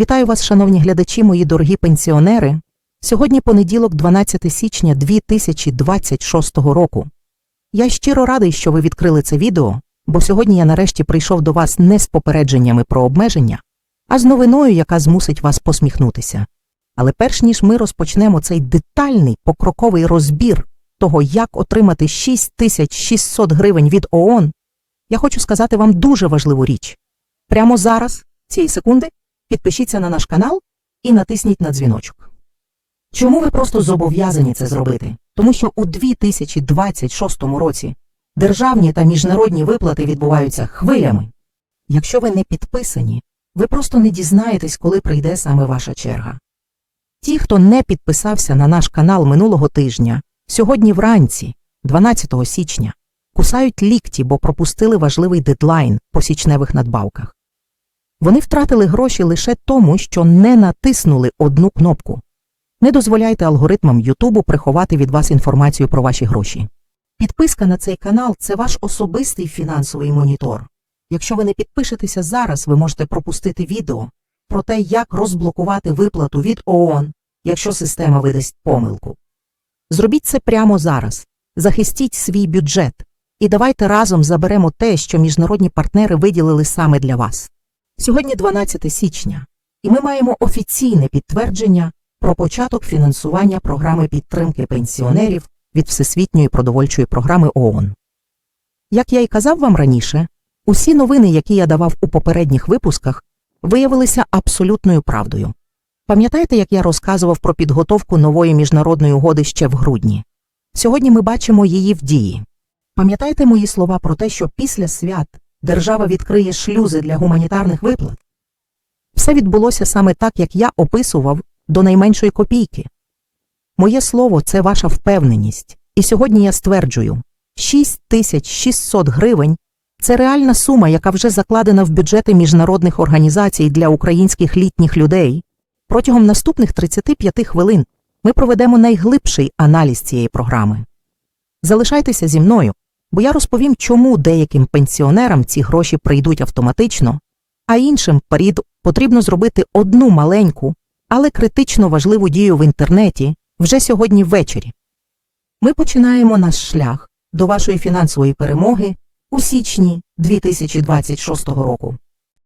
Вітаю вас, шановні глядачі, мої дорогі пенсіонери. Сьогодні понеділок, 12 січня 2026 року. Я щиро радий, що ви відкрили це відео, бо сьогодні я нарешті прийшов до вас не з попередженнями про обмеження, а з новиною, яка змусить вас посміхнутися. Але перш ніж ми розпочнемо цей детальний покроковий розбір того, як отримати 6600 гривень від ООН, я хочу сказати вам дуже важливу річ. Прямо зараз, цієї секунди, підпишіться на наш канал і натисніть на дзвіночок. Чому ви просто зобов'язані це зробити? Тому що у 2026 році державні та міжнародні виплати відбуваються хвилями. Якщо ви не підписані, ви просто не дізнаєтесь, коли прийде саме ваша черга. Ті, хто не підписався на наш канал минулого тижня, сьогодні вранці, 12 січня, кусають лікті, бо пропустили важливий дедлайн по січневих надбавках. Вони втратили гроші лише тому, що не натиснули одну кнопку. Не дозволяйте алгоритмам Ютубу приховати від вас інформацію про ваші гроші. Підписка на цей канал це ваш особистий фінансовий монітор. Якщо ви не підпишетеся зараз, ви можете пропустити відео про те, як розблокувати виплату від ООН, якщо система видасть помилку. Зробіть це прямо зараз. Захистіть свій бюджет. І давайте разом заберемо те, що міжнародні партнери виділили саме для вас. Сьогодні 12 січня, і ми маємо офіційне підтвердження про початок фінансування програми підтримки пенсіонерів від Всесвітньої продовольчої програми ООН. Як я й казав вам раніше, усі новини, які я давав у попередніх випусках, виявилися абсолютною правдою. Пам'ятаєте, як я розказував про підготовку нової міжнародної угоди ще в грудні? Сьогодні ми бачимо її в дії. Пам'ятаєте мої слова про те, що після свят держава відкриє шлюзи для гуманітарних виплат? Все відбулося саме так, як я описував до найменшої копійки. Моє слово це ваша впевненість, і сьогодні я стверджую 6600 гривень це реальна сума, яка вже закладена в бюджети міжнародних організацій для українських літніх людей. Протягом наступних 35 хвилин ми проведемо найглибший аналіз цієї програми. Залишайтеся зі мною, бо я розповім, чому деяким пенсіонерам ці гроші прийдуть автоматично, а іншим парід потрібно зробити одну маленьку, але критично важливу дію в інтернеті вже сьогодні ввечері. Ми починаємо наш шлях до вашої фінансової перемоги у січні 2026 року.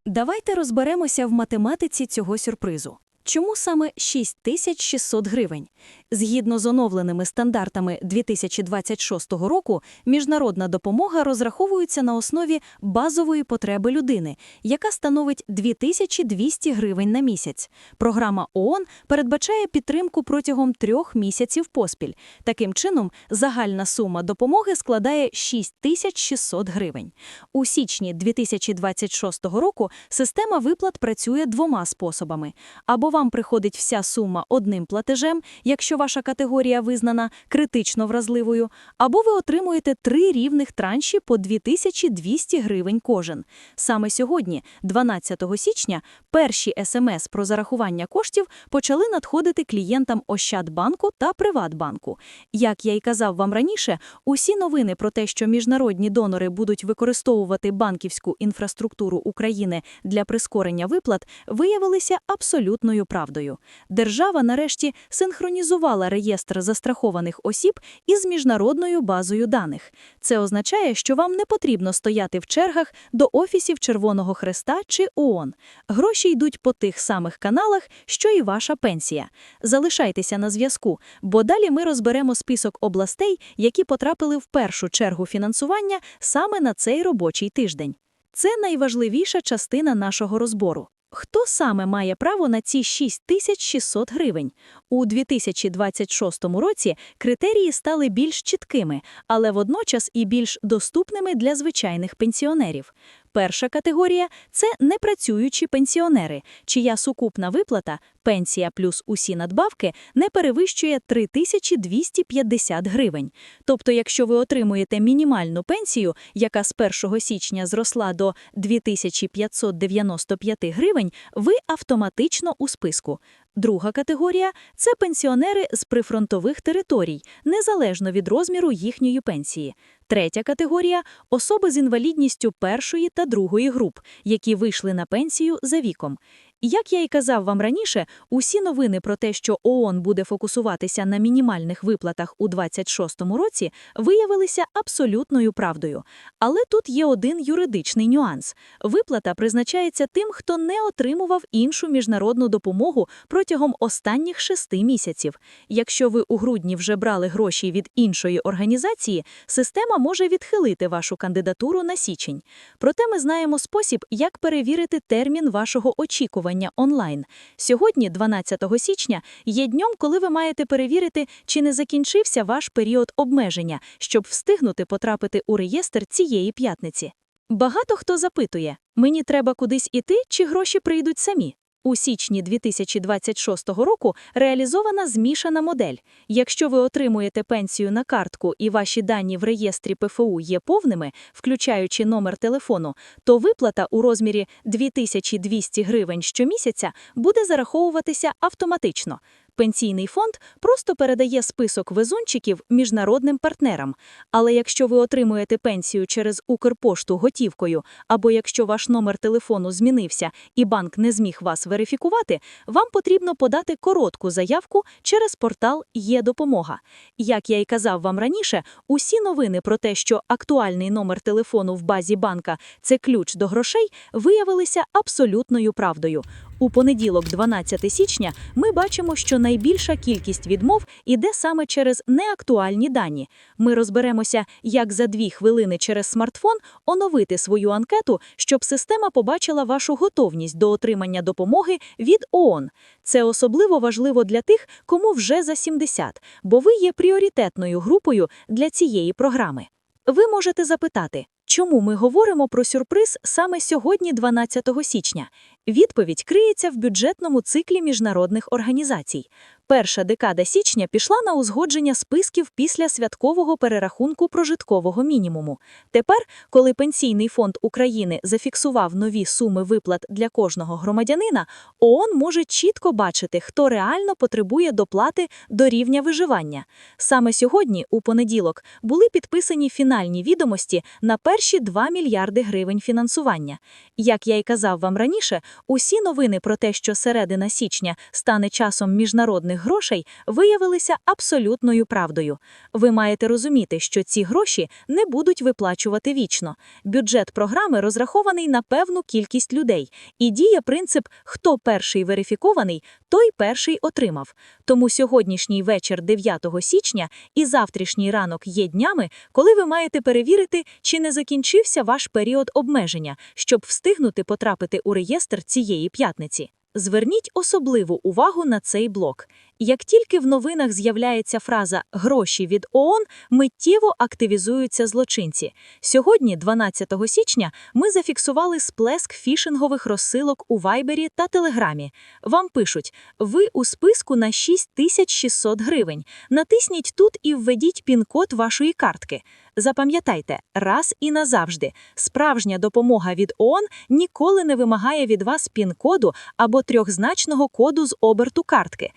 Давайте розберемося в математиці цього сюрпризу. Чому саме 6600 гривень? Згідно з оновленими стандартами 2026 року, міжнародна допомога розраховується на основі базової потреби людини, яка становить 2200 гривень на місяць. Програма ООН передбачає підтримку протягом трьох місяців поспіль. Таким чином, загальна сума допомоги складає 6600 гривень. У січні 2026 року система виплат працює двома способами. Або вам приходить вся сума одним платежем, якщо ваша категорія визнана критично вразливою, або ви отримуєте три рівних транші по 2200 гривень кожен. Саме сьогодні, 12 січня, перші СМС про зарахування коштів почали надходити клієнтам Ощадбанку та Приватбанку. Як я й казав вам раніше, усі новини про те, що міжнародні донори будуть використовувати банківську інфраструктуру України для прискорення виплат, виявилися абсолютною правдою. Держава нарешті синхронізувала реєстр застрахованих осіб із міжнародною базою даних. Це означає, що вам не потрібно стояти в чергах до офісів Червоного Хреста чи ООН. Гроші йдуть по тих самих каналах, що і ваша пенсія. Залишайтеся на зв'язку, бо далі ми розберемо список областей, які потрапили в першу чергу фінансування саме на цей робочий тиждень. Це найважливіша частина нашого розбору. Хто саме має право на ці 6600 гривень? У 2026 році критерії стали більш чіткими, але водночас і більш доступними для звичайних пенсіонерів. Перша категорія – це непрацюючі пенсіонери, чия сукупна виплата, пенсія плюс усі надбавки, не перевищує 3250 гривень. Тобто, якщо ви отримуєте мінімальну пенсію, яка з 1 січня зросла до 2595 гривень, ви автоматично у списку. Друга категорія – це пенсіонери з прифронтових територій, незалежно від розміру їхньої пенсії. Третя категорія – особи з інвалідністю першої та другої груп, які вийшли на пенсію за віком. Як я і казав вам раніше, усі новини про те, що ООН буде фокусуватися на мінімальних виплатах у 26-му році, виявилися абсолютною правдою. Але тут є один юридичний нюанс. Виплата призначається тим, хто не отримував іншу міжнародну допомогу протягом останніх шести місяців. Якщо ви у грудні вже брали гроші від іншої організації, система може відхилити вашу кандидатуру на січень. Проте ми знаємо спосіб, як перевірити термін вашого очікування онлайн. Сьогодні, 12 січня, є днем, коли ви маєте перевірити, чи не закінчився ваш період обмеження, щоб встигнути потрапити у реєстр цієї п'ятниці. Багато хто запитує, мені треба кудись іти, чи гроші прийдуть самі? У січні 2026 року реалізована змішана модель. Якщо ви отримуєте пенсію на картку і ваші дані в реєстрі ПФУ є повними, включаючи номер телефону, то виплата у розмірі 2200 гривень щомісяця буде зараховуватися автоматично. Пенсійний фонд просто передає список везунчиків міжнародним партнерам. Але якщо ви отримуєте пенсію через Укрпошту готівкою, або якщо ваш номер телефону змінився і банк не зміг вас верифікувати, вам потрібно подати коротку заявку через портал «Є-допомога». Як я й казав вам раніше, усі новини про те, що актуальний номер телефону в базі банка – це ключ до грошей, виявилися абсолютною правдою. У понеділок, 12 січня, ми бачимо, що найбільша кількість відмов іде саме через неактуальні дані. Ми розберемося, як за дві хвилини через смартфон оновити свою анкету, щоб система побачила вашу готовність до отримання допомоги від ООН. Це особливо важливо для тих, кому вже за 70, бо ви є пріоритетною групою для цієї програми. Ви можете запитати, чому ми говоримо про сюрприз саме сьогодні, 12 січня? Відповідь криється в бюджетному циклі міжнародних організацій. Перша декада січня пішла на узгодження списків після святкового перерахунку прожиткового мінімуму. Тепер, коли Пенсійний фонд України зафіксував нові суми виплат для кожного громадянина, ООН може чітко бачити, хто реально потребує доплати до рівня виживання. Саме сьогодні, у понеділок, були підписані фінальні відомості на перші 2 мільярди гривень фінансування. Як я й казав вам раніше, усі новини про те, що середина січня стане часом міжнародних грошей, виявилися абсолютною правдою. Ви маєте розуміти, що ці гроші не будуть виплачувати вічно. Бюджет програми розрахований на певну кількість людей, і діє принцип «хто перший верифікований, той перший отримав». Тому сьогоднішній вечір 9 січня і завтрашній ранок є днями, коли ви маєте перевірити, чи не закінчився ваш період обмеження, щоб встигнути потрапити у реєстр цієї п'ятниці. Зверніть особливу увагу на цей блок. Як тільки в новинах з'являється фраза «гроші від ООН», миттєво активізуються злочинці. Сьогодні, 12 січня, ми зафіксували сплеск фішингових розсилок у Вайбері та Телеграмі. Вам пишуть «Ви у списку на 6600 гривень. Натисніть тут і введіть пін-код вашої картки». Запам'ятайте, раз і назавжди, справжня допомога від ООН ніколи не вимагає від вас пін-коду або трьохзначного коду з оберту картки.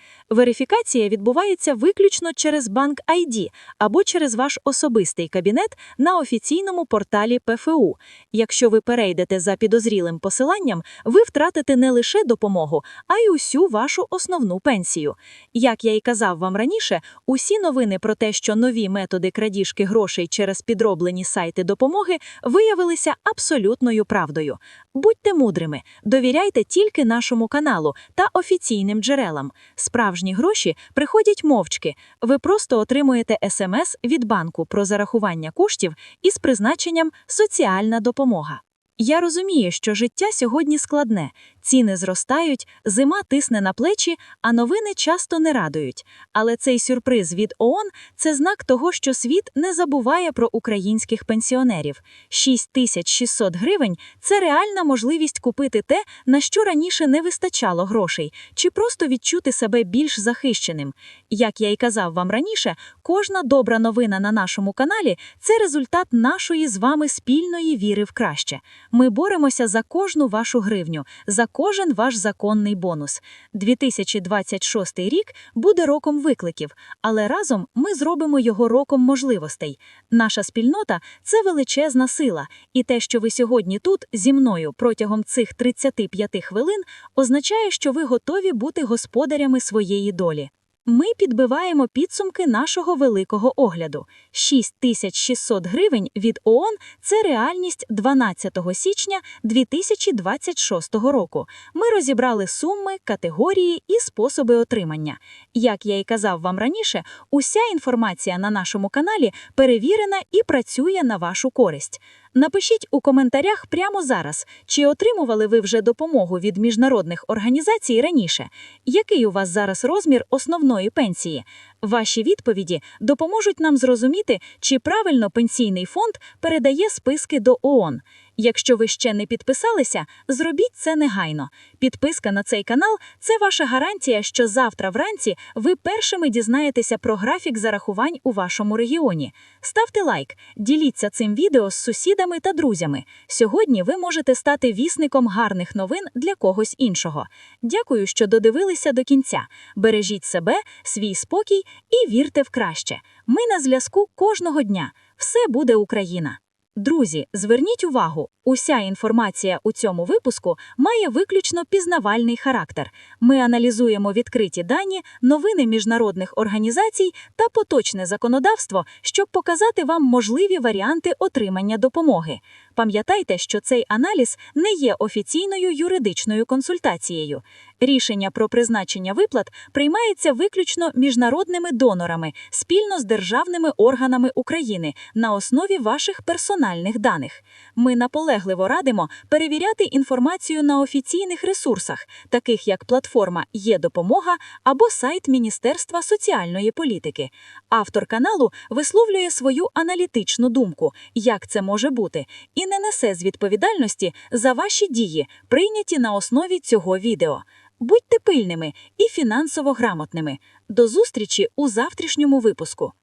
Верифікація відбувається виключно через банк ID або через ваш особистий кабінет на офіційному порталі ПФУ. Якщо ви перейдете за підозрілим посиланням, ви втратите не лише допомогу, а й усю вашу основну пенсію. Як я й казав вам раніше, усі новини про те, що нові методи крадіжки грошей через підроблені сайти допомоги виявилися абсолютною правдою. Будьте мудрими, довіряйте тільки нашому каналу та офіційним джерелам. Справжні гроші приходять мовчки. Ви просто отримуєте смс від банку про зарахування коштів із призначенням соціальна допомога. Я розумію, що життя сьогодні складне, ціни зростають, зима тисне на плечі, а новини часто не радують. Але цей сюрприз від ООН – це знак того, що світ не забуває про українських пенсіонерів. 6600 гривень – це реальна можливість купити те, на що раніше не вистачало грошей, чи просто відчути себе більш захищеним. Як я й казав вам раніше, кожна добра новина на нашому каналі – це результат нашої з вами спільної віри в краще. Ми боремося за кожну вашу гривню, за кожен ваш законний бонус. 2026 рік буде роком викликів, але разом ми зробимо його роком можливостей. Наша спільнота це величезна сила, і те, що ви сьогодні тут зі мною протягом цих 35 хвилин, означає, що ви готові бути господарями своєї долі. Ми підбиваємо підсумки нашого великого огляду. 6600 гривень від ООН – це реальність 12 січня 2026 року. Ми розібрали суми, категорії і способи отримання. Як я і казав вам раніше, уся інформація на нашому каналі перевірена і працює на вашу користь. Напишіть у коментарях прямо зараз, чи отримували ви вже допомогу від міжнародних організацій раніше. Який у вас зараз розмір основної пенсії? Ваші відповіді допоможуть нам зрозуміти, чи правильно пенсійний фонд передає списки до ООН. Якщо ви ще не підписалися, зробіть це негайно. Підписка на цей канал це ваша гарантія, що завтра вранці ви першими дізнаєтеся про графік зарахувань у вашому регіоні. Ставте лайк, діліться цим відео з сусідами та друзями. Сьогодні ви можете стати вісником гарних новин для когось іншого. Дякую, що додивилися до кінця. Бережіть себе, свій спокій і вірте в краще. Ми на зв'язку кожного дня. Все буде Україна. Друзі, зверніть увагу, уся інформація у цьому випуску має виключно пізнавальний характер. Ми аналізуємо відкриті дані, новини міжнародних організацій та поточне законодавство, щоб показати вам можливі варіанти отримання допомоги. Пам'ятайте, що цей аналіз не є офіційною юридичною консультацією. Рішення про призначення виплат приймається виключно міжнародними донорами спільно з державними органами України на основі ваших персональних даних. Ми наполегливо радимо перевіряти інформацію на офіційних ресурсах, таких як платформа Є допомога або сайт Міністерства соціальної політики. Автор каналу висловлює свою аналітичну думку, як це може бути, і не несе з відповідальності за ваші дії, прийняті на основі цього відео. Будьте пильними і фінансово грамотними. До зустрічі у завтрашньому випуску.